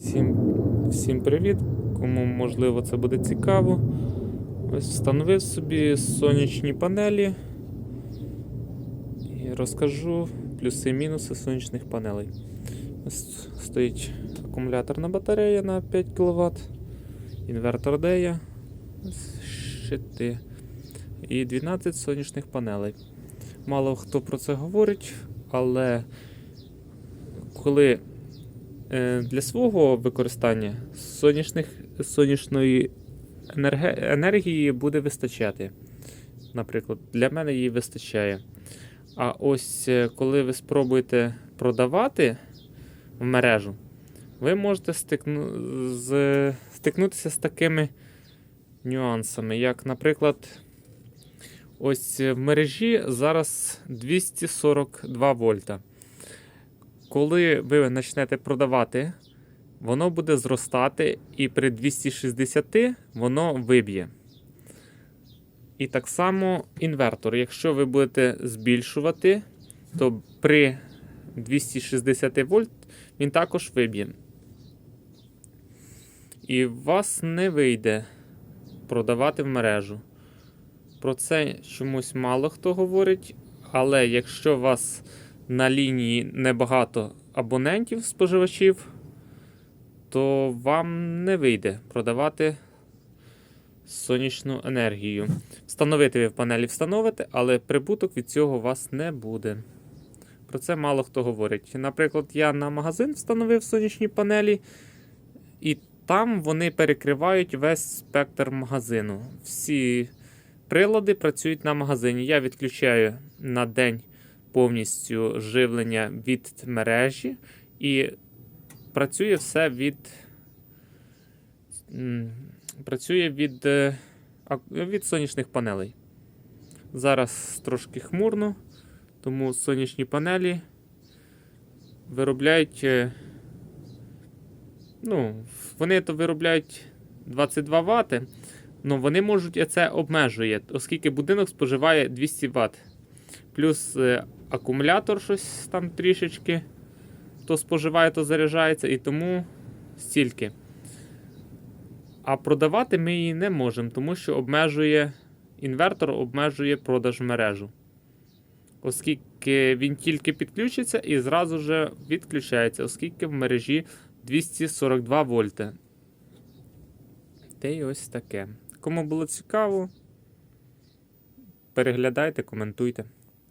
Всім, всім привіт! Кому можливо це буде цікаво. Ось встановив собі сонячні панелі і розкажу плюси і мінуси сонячних панелей. Ось стоїть акумуляторна батарея на 5 кВт, інвертор Дея, щити і 12 сонячних панелей. Мало хто про це говорить, але коли Для свого використання сонячних, сонячної енергії буде вистачати. Наприклад, для мене її вистачає. А ось е, коли ви спробуєте продавати в мережу, ви можете стикну, з, стикнутися з такими нюансами, як, наприклад, ось в мережі зараз 242 вольта коли ви почнете продавати, воно буде зростати, і при 260 воно виб'є. І так само інвертор. Якщо ви будете збільшувати, то при 260 вольт він також виб'є. І вас не вийде продавати в мережу. Про це чомусь мало хто говорить, але якщо у вас на лінії небагато абонентів, споживачів, то вам не вийде продавати сонячну енергію. Встановити ви в панелі встановите, але прибуток від цього у вас не буде. Про це мало хто говорить. Наприклад, я на магазин встановив сонячні панелі, і там вони перекривають весь спектр магазину. Всі прилади працюють на магазині. Я відключаю на день повністю живлення від мережі, і працює все від працює від, е, від сонячних панелей. Зараз трошки хмурно, тому сонячні панелі виробляють. е, Ну, вони то виробляють 22 Вт, але вони можуть це обмежує, оскільки будинок споживає 200 Вт. Плюс е, акумулятор щось там трішечки то споживає, то заряджається, і тому стільки. А продавати ми її не можемо, тому що обмежує інвертор обмежує продаж мережу. Оскільки він тільки підключиться і зразу же відключається, оскільки в мережі 242 вольти. Те й ось таке. Кому було цікаво, переглядайте, коментуйте.